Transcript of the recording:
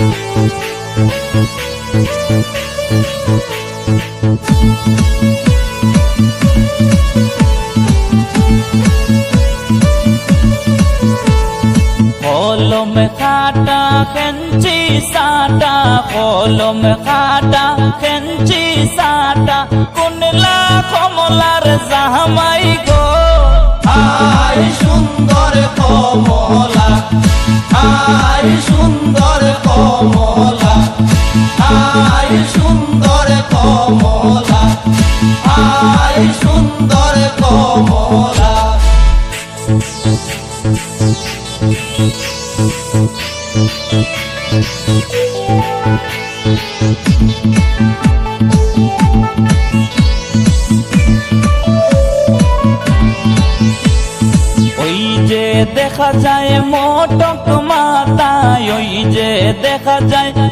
কলম খাটা খেঞ্চি সাটা কলম খেঞ্চি সাটা কুনলা কমলার জামাই গো আয় আয় সুন্দর কমলা আয় সুন্দর কমলা আয় সুন্দর কমলা। ওই যে দেখা যায় মোটক মাতায় ওই যে দেখা যায়